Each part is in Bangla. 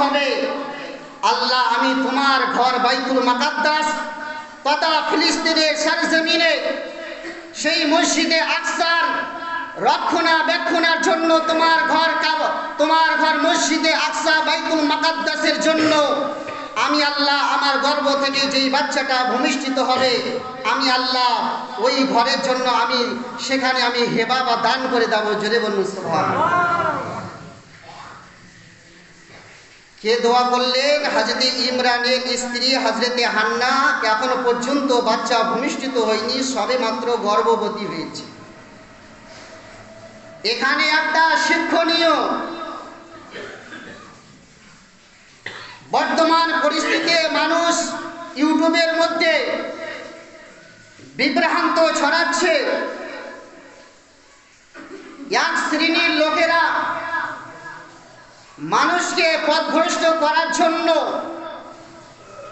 হবে। আল্লাহ, আমি তোমার ঘর বাইতুল মাকাদ্দাস, তথা ফিলিস্তিনের সারজমিনে সেই মসজিদে আকসার রক্ষণাবেক্ষণের জন্য তোমার ঘর তোমার ঘর মসজিদে আকসা বাইতুল মাকাদ্দাসের জন্য। আমি আল্লাহ, আমার গর্ব থেকে যেই বাচ্চাটা ভূমিষ্ঠিত হবে, আমি আল্লাহ, ওই ঘরের জন্য আমি, সেখানে আমি হেবা বা দান করে দেবো, জোরে বলুন সুবহানাল্লাহ। কে দোয়া করলেন? হাজরতে ইমরানের স্ত্রী হাজরতে হান্না। এখনও পর্যন্ত বাচ্চা ভূমিষ্ঠিত হয়নি, সবে মাত্র গর্ভবতী হয়েছে। এখানে একটা শিক্ষণীয় বর্তমান পরিস্থিতিতে মানুষ ইউটিউবের মধ্যে বিভ্রান্ত ছড়াচ্ছে। এক শ্রেণির লোকেরা মানুষকে পথভ্রষ্ট করার জন্য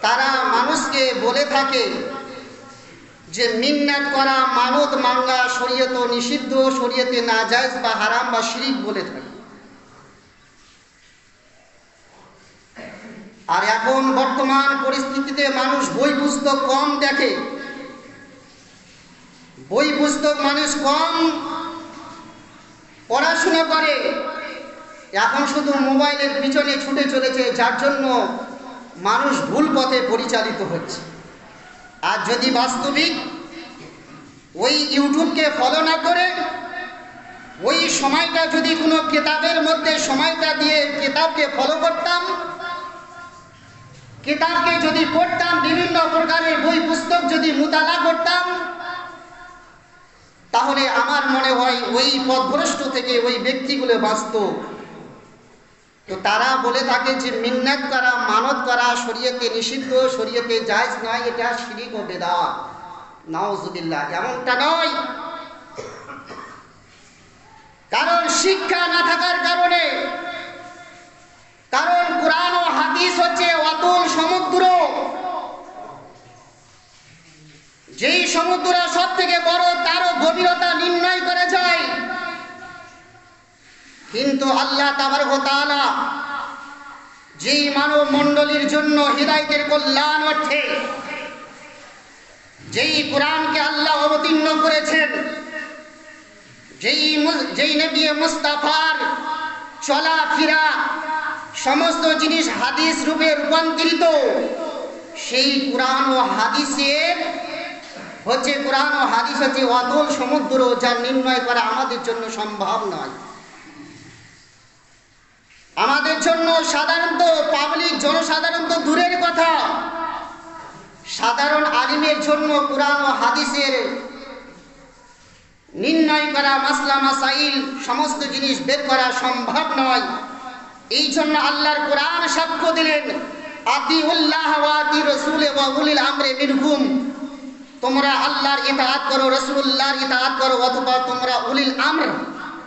তারা মানুষকে বলে থাকে যে, মিন্নাত করা মানত মাঙ্গা শরীয়ত নিষিদ্ধ, শরীয়তে জায়েজ বা হারাম বা শিরিক বলে থাকে। আর এখন বর্তমান পরিস্থিতিতে মানুষ বই পুস্তক কম দেখে। বই পুস্তক মানুষ কম পড়াশোনা করে। এখন শুধু মোবাইলের পিছনে ছুটে চলেছে, যার জন্য মানুষ ভুল পথে পরিচালিত হচ্ছে। আর যদি বাস্তবিক ওই ইউটিউবকে ফলো না করে, ওই সময়টা যদি কোনো কেতাবের মধ্যে সময়টা দিয়ে কেতাবকে ফলো করতাম, কেতাবকে যদি পড়তাম, বিভিন্ন প্রকারের বই, পুস্তক যদি মোতালা করতাম, তাহলে আমার মনে হয় ওই পথভ্রষ্ট থেকে ওই ব্যক্তিগুলো বাঁচত। তো তারা বলে থাকে যে মিন্নাত করা, মানত করা শরীয়তে নিষিদ্ধ, শরীয়তে জায়জ নয়, এটা শিরিক ও বেদাত। নাউজুবিল্লাহ, এমনটা নয়। কারণ শিক্ষা না থাকার কারণে, কারণ কোরআন ও হাদিস হচ্ছে অতুল সমুদ্র। যেই সমুদ্র সব থেকে বড়, তারও গভীরতা নির্ণয় করা যায়। কিন্তু আল্লাহ তাবার তাআলা যেই মানব মণ্ডলীর জন্য হৃদায়তের কল্যাণ অর্থে যেই কোরআনকে আল্লাহ অবতীর্ণ করেছেন, যেই যেই নবী মুস্তাফার চলাফেরা সমস্ত জিনিস হাদিস রূপে রূপান্তরিত, সেই কোরআন ও হাদিসের হচ্ছে, কোরআন ও হাদিস হচ্ছে অতল সমুদ্র যা নির্ণয় করা আমাদের জন্য সম্ভব নয়। আমাদের জন্য সাধারণত পাবলিক জনসাধারণ তো দূরের কথা। সাধারণ আলিমের জন্য কোরআন ও হাদিসের নির্ণয় করা, মাসলা, মাসাইল সমস্ত জিনিস বের করা সম্ভব নয়। এই জন্য আল্লাহর কোরআন সাক্ষ্য দিলেন রসুল উলিল আমরে তোমরা আল্লাহর ইতাআত করো রসুল্লাহর ইতাআত করো, অথবা তোমরা উলিল আমর।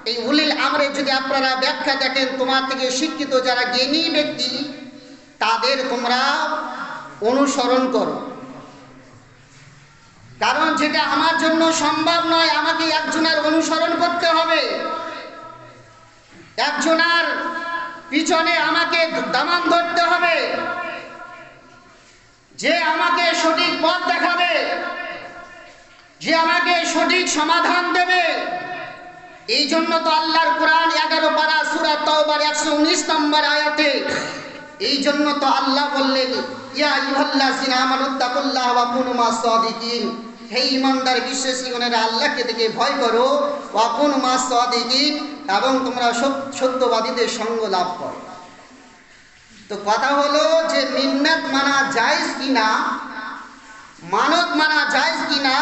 এই উলিল আমরে যদি আপনারা ব্যাখ্যা দেখেন, তোমার থেকে শিক্ষিত যারা জ্ঞানী ব্যক্তি, তাদের তোমরা অনুসরণ করো। কারণ যেটা আমার জন্য সম্ভব নয়, আমাকে একজনের অনুসরণ করতে হবে। একজনের পিছনে আমাকে দামান ধরতে হবে। যে আমাকে সঠিক পথ দেখাবে, যে আমাকে সঠিক সমাধান দেবে এই জন্য তো আল্লাহর কোরআন এগারো পারা সুরা তওবার একশো উনিশ নম্বর আয়াতে এই জন্য তো আল্লাহ বললেন, ইয়া ইউহাল্লাযিনা আমানুত্তাকুল্লাহ ওয়া কুনু মাস সাদিকিন। হে ইমানদার বিশ্বাসীগণেরা আল্লাহকে দেখে ভয় করো, ওয়া কুনু মাস সাদিকিন, এবং তোমরা সত্যবাদীদের সঙ্গ লাভ করো। তো কথা হলো যে মিন্নাত মানা জায়েজ কিনা, মানত মানা জায়েজ কিনা,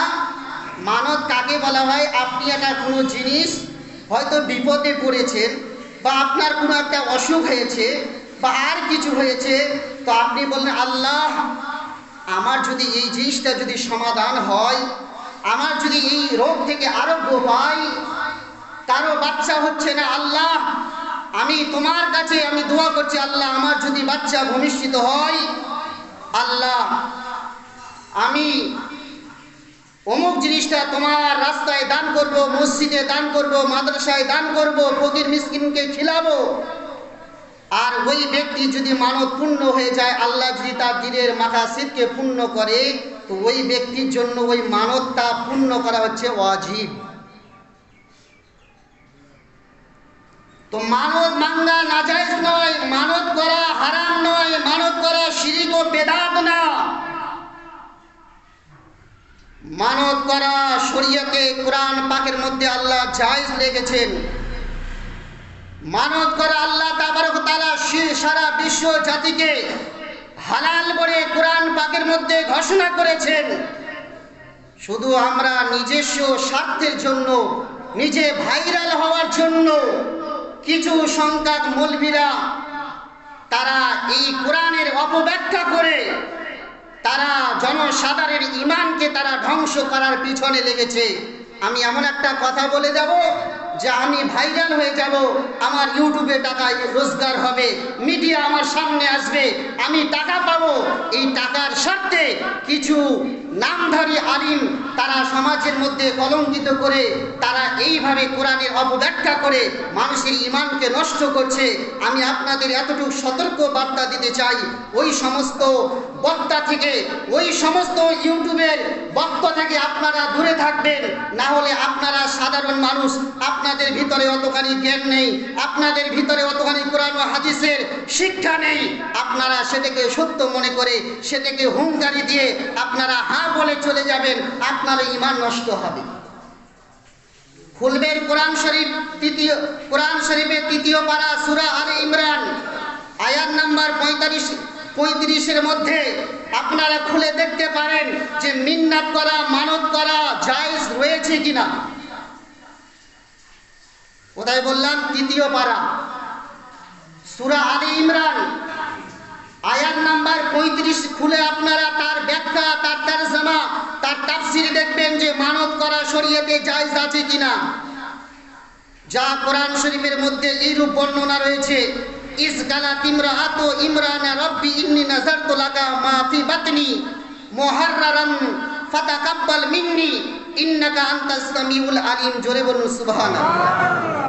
মানত কাকে বলা হয়? আপনি একটা কোনো জিনিস হয়তো বিপদে পড়েছেন বা আপনার কোনো একটা অসুখ হয়েছে বা আর কিছু হয়েছে, তো আপনি বললেন, আল্লাহ, আমার যদি এই জিনিসটা যদি সমাধান হয়, আমার যদি এই রোগ থেকে আরোগ্য পাই কারও বাচ্চা হচ্ছে না, আল্লাহ, আমি তোমার কাছে আমি দোয়া করছি, আল্লাহ, আমার যদি বাচ্চা ভূমিষ্ঠিত হয়, আল্লাহ, আমি অমুক জিনিসটা তোমার রাস্তায় দান করব, মসজিদে দান করব, মাদ্রাসায় দান করব, ফকির মিসকিনকে খিলাবো। আর ওই ব্যক্তি যদি মানত পূর্ণ হয়ে যায়, আল্লাহ যদি তার দিনের মাথা মাকাসিদকে পূর্ণ করে, তো ওই ব্যক্তির জন্য ওই মানতটা পূর্ণ করা হচ্ছে অজীব তো মানত মাঙ্গা নাজাইজ নয়, মানত করা হারাম নয়, মানত করা শিরিক ও বেদাত না। মানত করা শরীয়তে কোরআন পাকের মধ্যে আল্লাহ জায়েজ লেগেছেন মানত করা আল্লাহ তাবারক তাআলা সে- সারা বিশ্ব জাতিকে হালাল বলে কোরআন পাকের মধ্যে ঘোষণা করেছেন। শুধু আমরা নিজস্ব স্বার্থের জন্য, নিজে ভাইরাল হওয়ার জন্য কিছু সংখ্যক মৌলবীরা তারা এই কোরআনের অপব্যাখ্যা করে তারা জনসাধারণের ইমানকে তারা ধ্বংস করার পিছনে লেগেছে। আমি এমন একটা কথা বলে যাব যে আমি ভাইরাল হয়ে যাব, আমার ইউটিউবে টাকা রোজগার হবে মিডিয়া আমার সামনে আসবে, আমি টাকা পাবো। এই টাকার স্বার্থে কিছু নামধারী আলিম তারা সমাজের মধ্যে কলঙ্কিত করে, তারা এইভাবে কোরআনের অপব্যাখ্যা করে, মানুষের ইমানকে নষ্ট করছে। আমি আপনাদের এতটুকু সতর্ক বার্তা দিতে চাই, ওই সমস্ত বক্তা থেকে, ওই সমস্ত ইউটিউবের বক্তা থেকে আপনারা দূরে থাকবেন, না হলে আপনারা সাধারণ মানুষ আপনাদের ভিতরে অতখানি জ্ঞান নেই, আপনাদের ভিতরে অতখানি কোরআন হাদিসের শিক্ষা নেই। আপনারা সেটাকে সত্য মনে করে, সেটাকে হুঙ্কারি দিয়ে আপনারা হা বলে চলে যাবেন, আপনার ইমান নষ্ট হবে। খুলবেন কোরআন শরীফ তৃতীয়, কোরআন শরীফের তৃতীয় পাড়া সুরা আলে ইমরান, আয়াত নাম্বার পঁয়তাল্লিশ, পঁয়ত্রিশের মধ্যে আপনারা খুলে দেখতে পারেন যে মিন্নাত করা, মানত করা জায়েজ রয়েছে কিনা। কোথায় বললাম? তৃতীয় পারা। সুরা আলী ইমরান। আয়াত নাম্বার পঁয়ত্রিশ খুলে আপনারা তার ব্যাখ্যা, তার তারজামা, তার তাফসির দেখবেন যে মানত করা শরীয়তে জায়েজ আছে কিনা। যা কোরআন শরীফের মধ্যে এইরূপ বর্ণনা রয়েছে, ইস গালা তিমরা আত ইমরান রব্বি ইন্নি নাজারতু লাকা মা ফি বাতনি মুহাররারান ফাতাকাব্বাল মিন্নি ইন্নাকা আনতাস আলিম। জোরে বলুন, সুবহানাল্লাহ।